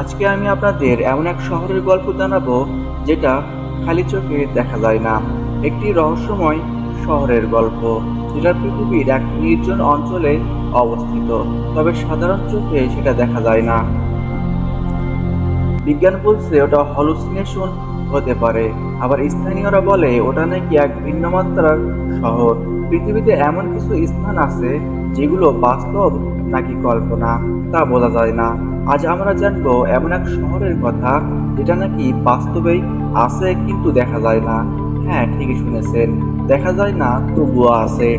আজকে আমি আপনাদের এমন এক শহরের গল্প জানাব যেটা খালি চোখে দেখা যায় না। একটি রহস্যময় শহরের গল্প, যেটা পৃথিবীর এক নির্জন অঞ্চলে অবস্থিত, তবে সাধারণ চোখে সেটা দেখা যায় না। বিজ্ঞান বলছে ওটা হলুসিনেশন হতে পারে, আবার স্থানীয়রা বলে ওটা নাকি এক ভিন্ন মাত্রার শহর। পৃথিবীতে এমন কিছু স্থান আছে যেগুলো বাস্তব নাকি কল্পনা, তা বোঝা যায় না। আজ আমরা জানব এমন এক শহরের কথা, যেটা নাকি বাস্তবেই আছে কিন্তু দেখা যায় না। হ্যাঁ ঠিকই শুনেছেন, দেখা যায় না, তবুও আছে।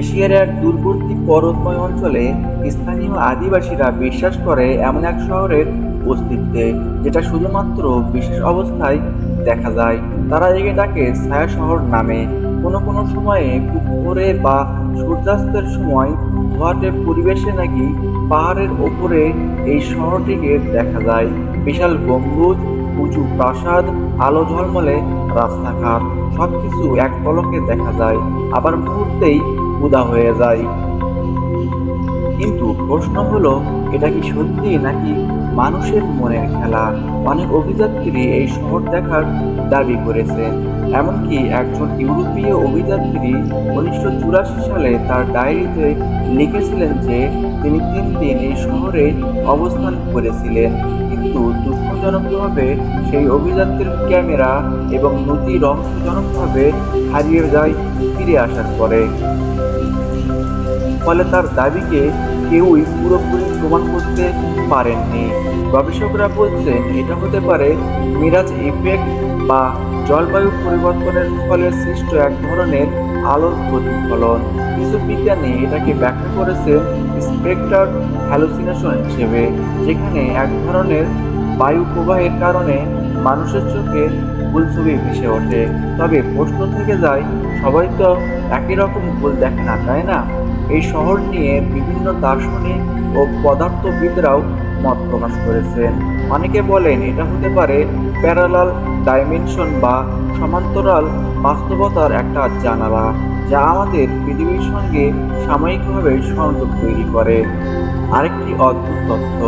এশিয়ার এক দূরবর্তী পর্বতময় অঞ্চলে স্থানীয় আদিবাসীরা বিশ্বাস করে এমন এক শহরের অস্তিত্বে, যেটা শুধুমাত্র বিশেষ অবস্থায় দেখা যায়। তারা একে ডাকে ছায়া শহর নামে। কোনো কোনো সময়ে ভোরে বা সূর্যাস্তের সময় ধোয়াটে পরিবেশে নাকি পাহাড়ের ওপরে এই শহরটিকে দেখা যায়। বিশাল গম্বুজ, উঁচু প্রাসাদ, আলো ঝলমলে রাস্তাঘাট সব কিছু এক পলকে দেখা যায়। আবার মুহূর্তেই উদা হয়ে যায়। কিন্তু প্রশ্ন হলো, এটা কি সত্যি নাকি মানুষের মনের খেলা অনেক অভিযাত্রী এই শহর দেখার দাবি করেছে। এমনকি একজন ইউরোপীয় অভিযাত্রী উনিশশো চুরাশি সালে তার ডায়েরিতে লিখেছিলেন যে, তিনি তিন দিন এই শহরে অবস্থান করেছিলেন। কিন্তু দুঃখজনকভাবে সেই অভিযাত্রীর ক্যামেরা এবং নথি রহস্যজনকভাবে হারিয়ে যায় ফিরে আসার পরে। ফলে তার দাবিকে কেউই পুরোপুরি প্রমাণ করতে পারেননি। গবেষকরা বলছেন, এটা হতে পারে মিরাজ ইফেক্ট বা জলবায়ু পরিবর্তনের ফলে সৃষ্ট এক ধরনের আলোর প্রতিফলন। কিছু বিজ্ঞানী এটাকে ব্যাখ্যা করেছে স্পেক্টার হ্যালুসিনেশন হিসেবে, যেখানে এক ধরনের বায়ু প্রবাহের কারণে মানুষের চোখে ভুল ছবি ভেসে ওঠে। তবে প্রশ্ন থেকে যায়, সবাই তো একই রকম ভুল দেখে না, তাই না? এই শহর নিয়ে বিভিন্ন দার্শনিক ও পদার্থবিদরাও মত প্রকাশ করেছেন। অনেকে বলেন এটা হতে পারে প্যারালাল ডাইমেনশন বা সমান্তরাল বাস্তবতার একটা জানালা, যা আমাদের পৃথিবীর সঙ্গে সাময়িকভাবে সংযোগ তৈরি করে। আরেকটি অদ্ভুত তথ্য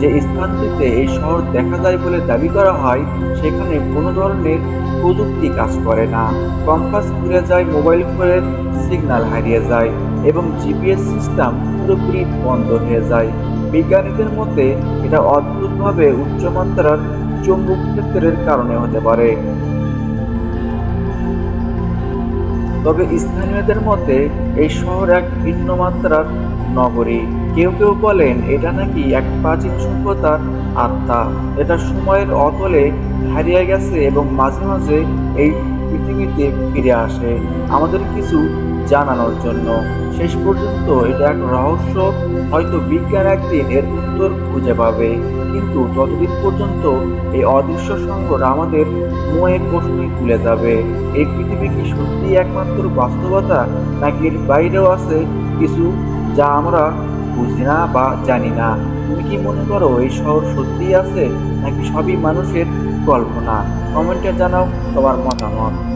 যে স্থানটিতে এই শহর দেখা যায় বলে দাবি করা হয়, সেখানে কোনো ধরনের প্রযুক্তি কাজ করে না। কম্পাস ঘুরে যায়, মোবাইল ফোনের সিগন্যাল হারিয়ে যায় এবং জিপিএস সিস্টেম পুরোপুরি বন্ধ হয়ে যায়। বিজ্ঞানীদের মতে, এটা অদ্ভুতভাবে উচ্চমাত্রার চৌম্বক ক্ষেত্রের কারণে হতে পারে। তবে স্থানীয়দের মতে, এই শহর এক ভিন্ন মাত্রার নগরী। কেউ কেউ বলেন, এটা নাকি এক প্রাচীন সভ্যতার আত্মা। এটা সময়ের অতলে হারিয়ে গেছে এবং মাঝে মাঝে এই পৃথিবীতে ফিরে আসে। আমাদের কিছু জানানোর জন্য। শেষ পর্যন্ত এটা এক রহস্য, হয়তো বিজ্ঞান একদিন এর উত্তর খুঁজে পাবে। কিন্তু ততদিন পর্যন্ত এই অদৃশ্য সংকট আমাদের মনে প্রশ্নই তুলে যাবে, এই পৃথিবী কি সত্যি একমাত্র বাস্তবতা নাকি এর বাইরেও আছে কিছু যা আমরা বুঝি না বা জানি না। তুমি কি মনে করো এই শহর সত্যিই আছে, নাকি সবই মানুষের কল্পনা? কমেন্টে জানাও তোমার মতামত।